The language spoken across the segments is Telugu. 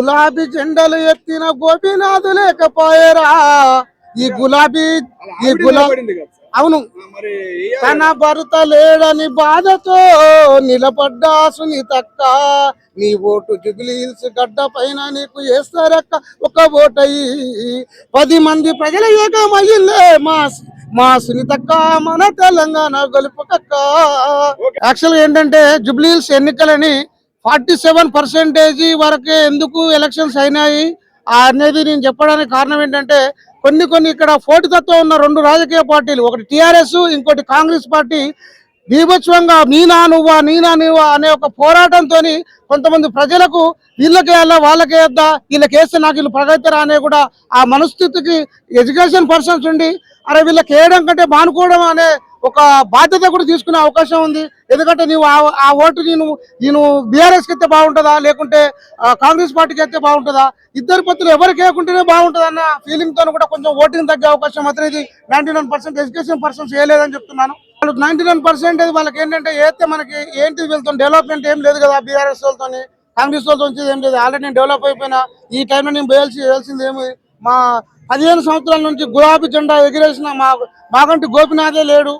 గులాబీ జెండలు ఎత్తిన గోపీనాథు లేకపోయారా? ఈ గులాబీ ఈ గులా పడింది కదా సార్. అవును. తన భర్త లేడని బాధతో నిలబడ్డ సునీతక్క నీ ఓటు జుబిలీల్స్ గడ్డ పైన నీకు వేస్తారక్క ఒక ఓటయి. పది మంది ప్రజల ఏకమయ్యిందే మా మా సునీతక్క మన తెలంగాణ గొలుపుకక్క. యాక్చువల్ ఏంటంటే జుబ్లీల్స్ ఎన్నికలని ఫార్టీ సెవెన్ పర్సెంటేజ్ వరకే ఎందుకు ఎలక్షన్స్ అయినాయి? అనేది నేను చెప్పడానికి కారణం ఏంటంటే కొన్ని కొన్ని ఇక్కడ పోటీతత్వం ఉన్న రెండు రాజకీయ పార్టీలు ఒకటి టిఆర్ఎస్ ఇంకోటి కాంగ్రెస్ పార్టీ బీభత్సంగా నీనా నువ్వా నీనా నువ్వా అనే ఒక పోరాటంతో కొంతమంది ప్రజలకు వీళ్ళకే వెళ్ళా వాళ్ళకే వేద్దా వీళ్ళకి నాకు వీళ్ళు ప్రగతిరా అనే కూడా ఆ మనస్థితికి ఎడ్యుకేషన్ పర్సన్స్ ఉండి అరే వీళ్ళకి వేయడం కంటే మానుకోవడం అనే ఒక బాధ్యత కూడా తీసుకునే అవకాశం ఉంది. ఎందుకంటే నీవు ఆ- ఓటు నేను నేను బీఆర్ఎస్కి అయితే బాగుంటుందా? లేకుంటే కాంగ్రెస్ పార్టీకి అయితే బాగుంటుందా? ఇద్దరు పత్రులు ఎవరికి వేయకుంటేనే బాగుంటుంది అన్న ఫీలింగ్తో కూడా కొంచెం ఓటింగ్ తగ్గే అవకాశం మాత్రం ఇది ninety nine percent education persons వేయలేదని చెప్తున్నాను. వాళ్ళు నైన్టీ నైన్ పర్సెంటేజ్ వాళ్ళకి ఏంటంటే ఏతే మనకి ఏంటి వీళ్ళతో డెవలప్మెంట్ ఏం లేదు కదా బీఆర్ఎస్ వాళ్ళతో కాంగ్రెస్ వాళ్ళతో వచ్చేది ఏం లేదు. ఆల్రెడీ నేను డెవలప్ అయిపోయినా ఈ టైంలో నేను వేయాల్సి వేయాల్సింది ఏమి? మా పదిహేను సంవత్సరాల నుంచి గులాబీ జెండా ఎగిరేసిన మా మాకంటే గోపినాథే లేడు.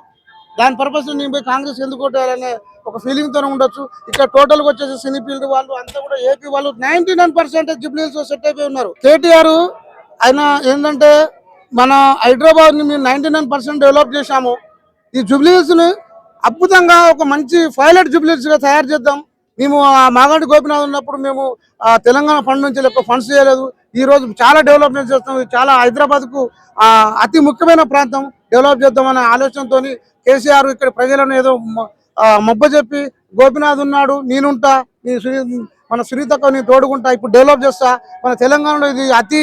దాని పర్పస్ నేను పోయి కాంగ్రెస్ ఎందుకు కొట్టాలనే ఒక ఫీలింగ్ తోనే ఉండొచ్చు. ఇక్కడ టోటల్ వచ్చేసి సినీ ఫీల్డ్ వాళ్ళు అంతా కూడా ఏపీ వాళ్ళు నైన్టీ నైన్ పర్సెంట్ జుబ్లీస్ సెట్ అయిపోయి ఉన్నారు. కేటీఆర్ ఆయన ఏంటంటే మన హైదరాబాద్ని మేము నైన్టీ నైన్ పర్సెంట్ డెవలప్ చేశాము. ఈ జుబ్లీస్ని అద్భుతంగా ఒక మంచి పైలట్ జుబ్లీస్గా తయారు చేద్దాం. మేము ఆ మాగంటి గోపినాథ్ ఉన్నప్పుడు మేము తెలంగాణ ఫండ్ నుంచి లెక్క ఫండ్స్ చేయలేదు. ఈ రోజు చాలా డెవలప్మెంట్ చేస్తాం చాలా హైదరాబాద్కు ఆ, అతి ముఖ్యమైన ప్రాంతం. డెవలప్ చేద్దామనే ఆలోచనతోని కేసీఆర్ ఇక్కడ ప్రజలను ఏదో మ- ఆ, చెప్పి గోపినాథ్ ఉన్నాడు నేనుంటా నీ సునీ- మన సునీతకు నేను తోడుకుంటా ఇప్పుడు డెవలప్ చేస్తా. మన తెలంగాణలో ఇది అతి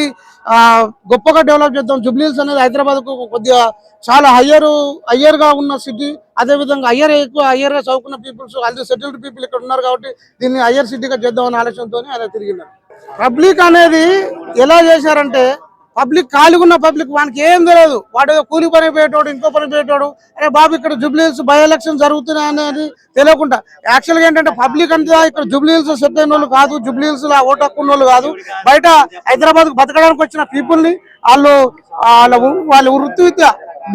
గొప్పగా డెవలప్ చేద్దాం. జుబ్లీల్స్ అనేది హైదరాబాద్కు కొద్దిగా చాలా హయ్యర్ హయ్యర్గా ఉన్న సిటీ అదే విధంగా హయ్యర్ ఎక్కువ హయ్యర్గా చదువుకున్న పీపుల్స్ ఆల్రెడీ సెటిల్డ్ పీపుల్ ఇక్కడ ఉన్నారు కాబట్టి దీన్ని హయ్యర్ సిటీగా చేద్దామనే ఆలోచనతోనే ఆయన తిరిగినారు. పబ్లిక్ అనేది ఎలా చేశారంటే పబ్లిక్ ఖాళీగా ఉన్న పబ్లిక్ వానికి ఏం తెలియదు. వాడు ఏదో కూలి పని పోయేటోడు ఇంకో పని పోయేటోడు అరే బాబు ఇక్కడ జుబ్లీహిల్స్ బై ఎలక్షన్ జరుగుతున్నాయి అనేది తెలియకుండా. యాక్చువల్గా ఏంటంటే పబ్లిక్ అంతా ఇక్కడ జుబ్లీహిల్స్ సెట్ అయిన వాళ్ళు కాదు జుబ్లీహిల్స్లో ఓటు హక్కు వాళ్ళు కాదు. బయట హైదరాబాద్ బతకడానికి వచ్చిన పీపుల్ని వాళ్ళు వాళ్ళ వాళ్ళ వృత్తి విద్య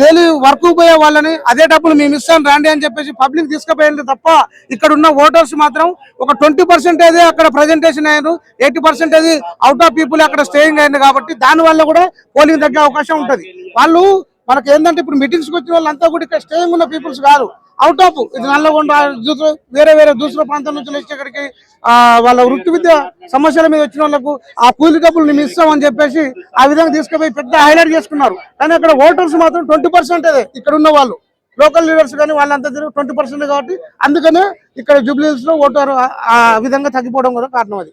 డైలీ వర్క్ పోయే వాళ్ళని అదే డబ్బులు మేము ఇస్తాం రాండి అని చెప్పేసి పబ్లిక్ తీసుకుపోయింది తప్ప ఇక్కడ ఉన్న ఓటర్స్ మాత్రం ఒక ట్వంటీ పర్సెంటేజ్ అక్కడ ప్రజెంటేషన్ అయ్యారు. Eighty percentage out of people అక్కడ స్టేయింగ్ అయింది కాబట్టి దాని వల్ల కూడా పోలింగ్ తగ్గే అవకాశం ఉంటది. వాళ్ళు మనకి ఏంటంటే ఇప్పుడు మీటింగ్స్కి వచ్చిన వాళ్ళంతా కూడా ఇక్కడ స్టేయింగ్ ఉన్న పీపుల్స్ కాదు. అవుట్ ఆఫ్ ఇది నల్లగొండ వేరే వేరే దూసర ప్రాంతం నుంచి వచ్చి ఇక్కడికి ఆ, వాళ్ళ వృత్తి విద్య సమస్యల మీద వచ్చిన వాళ్ళకు ఆ కూలి డబ్బులు మేము ఇస్తామని చెప్పేసి ఆ విధంగా తీసుకుపోయి పెద్ద హైలైట్ చేసుకున్నారు. కానీ అక్కడ ఓటర్స్ మాత్రం ట్వంటీ పర్సెంట్ ఇక్కడ ఉన్న వాళ్ళు. లోకల్ లీడర్స్ కానీ వాళ్ళంతా ట్వంటీ పర్సెంట్ కాబట్టి అందుకనే ఇక్కడ జూబ్లీస్లో ఓటర్ ఆ- ఆ విధంగా తగ్గిపోవడం కూడా కారణం అది.